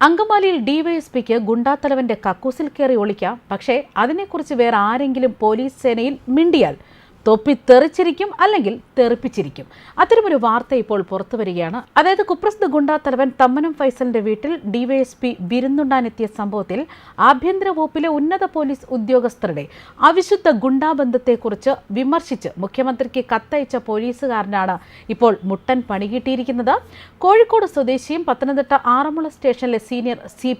അങ്കമാലിയിൽ ഡിവൈഎസ്പിക്ക് ഗുണ്ടാത്തലവന്റെ കക്കൂസിൽ കയറി ഒളിക്കാം. പക്ഷേ അതിനെക്കുറിച്ച് വേറെ ആരെങ്കിലും പോലീസ് സേനയിൽ മിണ്ടിയാൽ തൊപ്പി തെറിച്ചിരിക്കും അല്ലെങ്കിൽ തെറിപ്പിച്ചിരിക്കും. അത്തരമൊരു വാർത്ത ഇപ്പോൾ പുറത്തു വരികയാണ്. അതായത് കുപ്രസിദ്ധ ഗുണ്ടാത്തലവൻ തമ്മനം ഫൈസലിന്റെ വീട്ടിൽ ഡിവൈഎസ്പി ബിരുന്നുണ്ടാനെത്തിയ സംഭവത്തിൽ ആഭ്യന്തര വകുപ്പിലെ ഉന്നത പോലീസ് ഉദ്യോഗസ്ഥരുടെ അവിശുദ്ധ ഗുണ്ടാബന്ധത്തെക്കുറിച്ച് വിമർശിച്ച് മുഖ്യമന്ത്രിക്ക് കത്തയച്ച പോലീസുകാരനാണ് ഇപ്പോൾ മുട്ടൻ പണികിട്ടിയിരിക്കുന്നത് കോഴിക്കോട് സ്വദേശിയും പത്തനംതിട്ട ആറന്മുള സ്റ്റേഷനിലെ സീനിയർ സി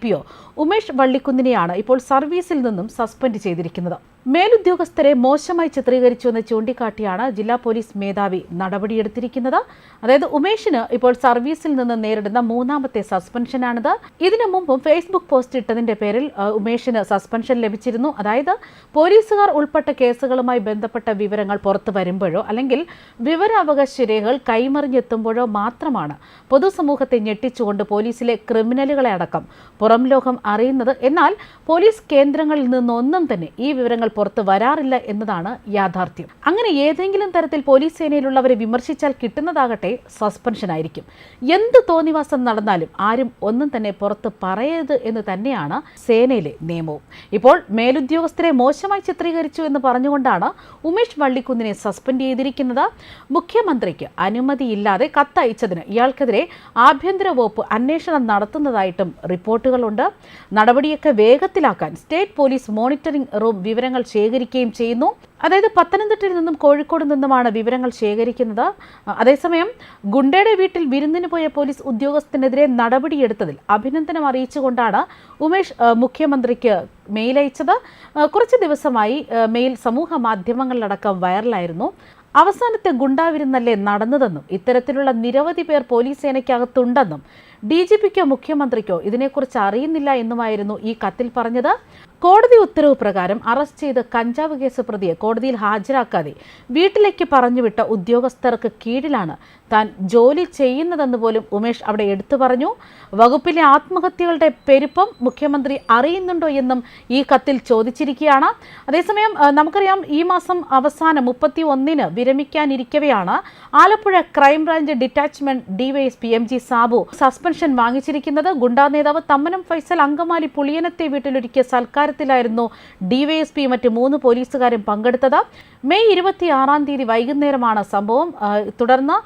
ഉമേഷ് വള്ളിക്കുന്നിനെയാണ് ഇപ്പോൾ സർവീസിൽ നിന്നും സസ്പെൻഡ് ചെയ്തിരിക്കുന്നത്. മേലുദ്യോഗസ്ഥരെ മോശമായി ചിത്രീകരിച്ചുവെന്ന് ചൂണ്ടിക്കാട്ടിയാണ് ജില്ലാ പോലീസ് മേധാവി നടപടിയെടുത്തിരിക്കുന്നത്. അതായത് ഉമേഷിന് ഇപ്പോൾ സർവീസിൽ നിന്ന് നേരിടുന്ന മൂന്നാമത്തെ സസ്പെൻഷനാണിത്. ഇതിനു മുമ്പും ഫേസ്ബുക്ക് പോസ്റ്റ് ഇട്ടതിന്റെ പേരിൽ ഉമേഷിന് സസ്പെൻഷൻ ലഭിച്ചിരുന്നു. അതായത് പോലീസുകാർ ഉൾപ്പെട്ട കേസുകളുമായി ബന്ധപ്പെട്ട വിവരങ്ങൾ പുറത്തു വരുമ്പോഴോ അല്ലെങ്കിൽ വിവരാവകാശ രേഖകൾ കൈമറിഞ്ഞെത്തുമ്പോഴോ മാത്രമാണ് പൊതുസമൂഹത്തെ ഞെട്ടിച്ചുകൊണ്ട് പോലീസിലെ ക്രിമിനലുകളെ അടക്കം പുറം ലോകം അറിയുന്നത്. എന്നാൽ പോലീസ് കേന്ദ്രങ്ങളിൽ നിന്നൊന്നും തന്നെ ഈ വിവരങ്ങൾ പുറത്തു വരാറില്ല എന്നതാണ് യാഥാർത്ഥ്യം. അങ്ങനെ ഏതെങ്കിലും തരത്തിൽ പോലീസ് സേനയിലുള്ളവരെ വിമർശിച്ചാൽ കിട്ടുന്നതാകട്ടെ സസ്പെൻഷൻ ആയിരിക്കും എന്ത് തോന്നിവാസം നടന്നാലും ആരും ഒന്നും തന്നെ പുറത്ത് പറയരുത് എന്ന് തന്നെയാണ് സേനയിലെ നിയമവും. ഇപ്പോൾ മേലുദ്യോഗസ്ഥരെ മോശമായി ചിത്രീകരിച്ചു എന്ന് പറഞ്ഞുകൊണ്ടാണ് ഉമേഷ് വള്ളിക്കുന്നിനെ സസ്പെൻഡ് ചെയ്തിരിക്കുന്നത്. മുഖ്യമന്ത്രിക്ക് അനുമതിയില്ലാതെ കത്തയച്ചതിന് ഇയാൾക്കെതിരെ ആഭ്യന്തര വകുപ്പ് അന്വേഷണം നടത്തുന്നതായിട്ടും റിപ്പോർട്ടുകളുണ്ട്. നടപടിയൊക്കെ വേഗത്തിലാക്കാൻ സ്റ്റേറ്റ് പോലീസ് മോണിറ്ററിംഗ് റൂം വിവരങ്ങൾ ശേഖരിക്കുകയും ചെയ്യുന്നു. അതായത് പത്തനംതിട്ടയിൽ നിന്നും കോഴിക്കോട് നിന്നുമാണ് വിവരങ്ങൾ ശേഖരിക്കുന്നത്. അതേസമയം ഗുണ്ടയുടെ വീട്ടിൽ വിരുന്നിന് പോയ പോലീസ് ഉദ്യോഗസ്ഥനെതിരെ നടപടിയെടുത്തതിൽ അഭിനന്ദനം അറിയിച്ചുകൊണ്ടാണ് ഉമേഷ് മുഖ്യമന്ത്രിക്ക് മെയിൽ അയച്ചത്. കുറച്ച് ദിവസമായി മെയിൽ സമൂഹ മാധ്യമങ്ങളിലടക്കം വൈറലായിരുന്നു. അവസാനത്തെ ഗുണ്ടാവിരുന്നല്ലേ നടന്നതെന്നും ഇത്തരത്തിലുള്ള നിരവധി പേർ പോലീസ് സേനയ്ക്കകത്തുണ്ടെന്നും ഡി ജി പിക്കോ മുഖ്യമന്ത്രിക്കോ ഇതിനെക്കുറിച്ച് അറിയുന്നില്ല എന്നുമായിരുന്നു ഈ കത്തിൽ പറഞ്ഞത്. കോടതി ഉത്തരവ് പ്രകാരം അറസ്റ്റ് ചെയ്ത് കഞ്ചാവ് കേസ് പ്രതിയെ കോടതിയിൽ ഹാജരാക്കാതെ വീട്ടിലേക്ക് പറഞ്ഞുവിട്ട ഉദ്യോഗസ്ഥർക്ക് കീഴിലാണ് താൻ ജോലി ചെയ്യുന്നതെന്ന് പോലും ഉമേഷ് അവിടെ എടുത്തു പറഞ്ഞു. വകുപ്പിലെ ആത്മഹത്യകളുടെ പെരുപ്പം മുഖ്യമന്ത്രി അറിയുന്നുണ്ടോ എന്നും ഈ കത്തിൽ ചോദിച്ചിരിക്കുകയാണ്. അതേസമയം നമുക്കറിയാം ഈ മാസം അവസാനം മുപ്പത്തി ഒന്നിന് വിരമിക്കാനിരിക്കവെയാണ്. Alappuzha crime branch detachment DYSP M G Sabu suspension വാങ്ങിച്ചിരിക്കുന്നത്. ഗുണ്ടാ നേതാവ് തമ്മനം ഫൈസൽ അങ്കമാലി പുളിയനത്തെ വീട്ടിലൊരുക്കിയ സൽക്കാരത്തിലായിരുന്നു ഡിവൈഎസ്പി മറ്റ് മൂന്ന് പോലീസുകാരും പങ്കെടുത്തത്. മെയ് ഇരുപത്തി ആറാം തീയതി വൈകുന്നേരമാണ് സംഭവം. തുടർന്ന്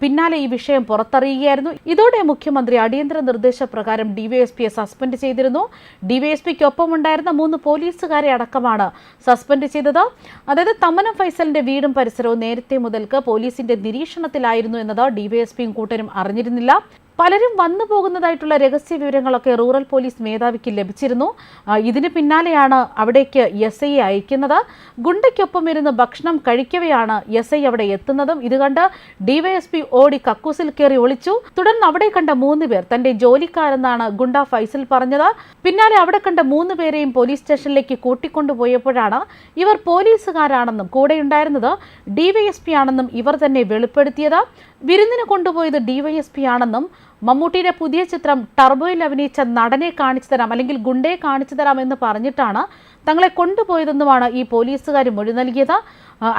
പിന്നാലെ ഈ വിഷയം പുറത്തറിയുകയായിരുന്നു. ഇതോടെ മുഖ്യമന്ത്രി അടിയന്തര നിർദ്ദേശപ്രകാരം ഡിവൈഎസ്പിയെ സസ്പെൻഡ് ചെയ്തിരുന്നു. ഡിവൈഎസ്പിക്കൊപ്പം ഉണ്ടായിരുന്ന മൂന്ന് പോലീസുകാരെ അടക്കമാണ് സസ്പെൻഡ് ചെയ്തത്. അതായത് തമ്മനം ഫൈസലിന്റെ വീടും പരിസരവും നേരത്തെ മുതൽക്ക് പോലീസിന്റെ നിരീക്ഷണത്തിലായിരുന്നു എന്നത് ഡിവൈഎസ്പിയും കൂട്ടരും അറിഞ്ഞിരുന്നില്ല. പലരും വന്നു പോകുന്നതായിട്ടുള്ള രഹസ്യ വിവരങ്ങളൊക്കെ റൂറൽ പോലീസ് മേധാവിക്ക് ലഭിച്ചിരുന്നു. ഇതിന് പിന്നാലെയാണ് അവിടേക്ക് എസ് ഐ അയക്കുന്നത്. ഗുണ്ടയ്ക്കൊപ്പം ഇരുന്ന് ഭക്ഷണം കഴിക്കവെയാണ് എസ് ഐ അവിടെ എത്തുന്നതും. ഇത് കണ്ട് ഡിവൈഎസ്പി ഓടി കക്കൂസിൽ കയറി ഒളിച്ചു. തുടർന്ന് അവിടെ കണ്ട മൂന്ന് പേർ തന്റെ ജോലിക്കാരെന്നാണ് ഗുണ്ട ഫൈസൽ പറഞ്ഞത്. പിന്നാലെ അവിടെ കണ്ട മൂന്ന് പേരെയും പോലീസ് സ്റ്റേഷനിലേക്ക് കൂട്ടിക്കൊണ്ടുപോയപ്പോഴാണ് ഇവർ പോലീസുകാരാണെന്നും കൂടെയുണ്ടായിരുന്നത്. ഡിവൈഎസ്പി ആണെന്നും ഇവർ തന്നെ വെളിപ്പെടുത്തിയത്. വിരുന്നിന് കൊണ്ടുപോയത് ഡിവൈഎസ്പി ആണെന്നും മമ്മൂട്ടിയുടെ പുതിയ ചിത്രം ടർബോയിൽ അഭിനയിച്ച നടനെ കാണിച്ചു തരാം അല്ലെങ്കിൽ ഗുണ്ടയെ കാണിച്ചു തരാം എന്ന് പറഞ്ഞിട്ടാണ് തങ്ങളെ കൊണ്ടുപോയതെന്നുമാണ് ഈ പോലീസുകാർ മൊഴി നൽകിയത്.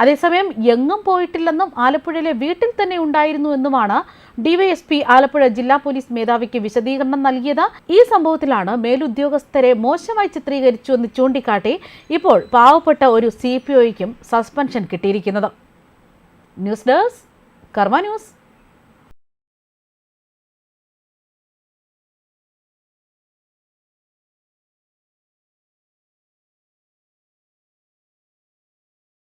അതേസമയം എങ്ങും പോയിട്ടില്ലെന്നും ആലപ്പുഴയിലെ വീട്ടിൽ തന്നെ ഉണ്ടായിരുന്നു എന്നുമാണ് ഡിവൈഎസ്പി ആലപ്പുഴ ജില്ലാ പോലീസ് മേധാവിക്ക് വിശദീകരണം നൽകിയത്. ഈ സംഭവത്തിലാണ് മേലുദ്യോഗസ്ഥരെ മോശമായി ചിത്രീകരിച്ചു എന്ന് ചൂണ്ടിക്കാട്ടി ഇപ്പോൾ പാവപ്പെട്ട ഒരു സി പി ഒയ്ക്കും സസ്പെൻഷൻ കിട്ടിയിരിക്കുന്നത്. News desk Karma news.